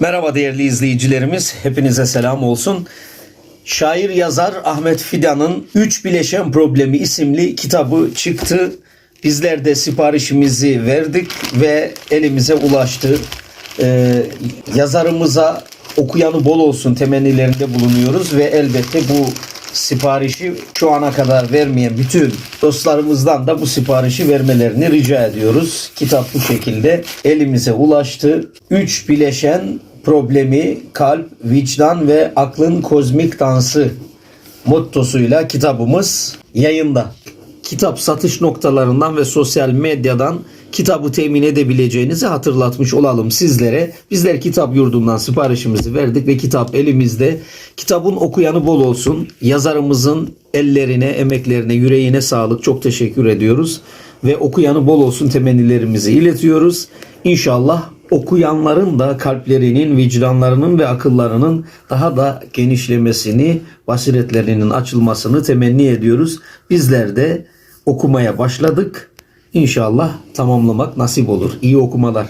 Merhaba değerli izleyicilerimiz. Hepinize selam olsun. Şair yazar Ahmet Fidan'ın Üç Bileşen Problemi isimli kitabı çıktı. Bizler de siparişimizi verdik ve elimize ulaştı. Ee, yazarımıza okuyanı bol olsun temennilerinde bulunuyoruz ve elbette bu siparişi şu ana kadar vermeyen bütün dostlarımızdan da bu siparişi vermelerini rica ediyoruz. Kitap bu şekilde elimize ulaştı. Üç bileşen problemi kalp, vicdan ve aklın kozmik dansı mottosuyla kitabımız yayında. Kitap satış noktalarından ve sosyal medyadan kitabı temin edebileceğinizi hatırlatmış olalım sizlere. Bizler kitap yurdundan siparişimizi verdik ve kitap elimizde. Kitabın okuyanı bol olsun. Yazarımızın ellerine, emeklerine, yüreğine sağlık. Çok teşekkür ediyoruz. Ve okuyanı bol olsun temennilerimizi iletiyoruz. İnşallah okuyanların da kalplerinin, vicdanlarının ve akıllarının daha da genişlemesini, basiretlerinin açılmasını temenni ediyoruz. Bizler de okumaya başladık. İnşallah tamamlamak nasip olur. İyi okumalar.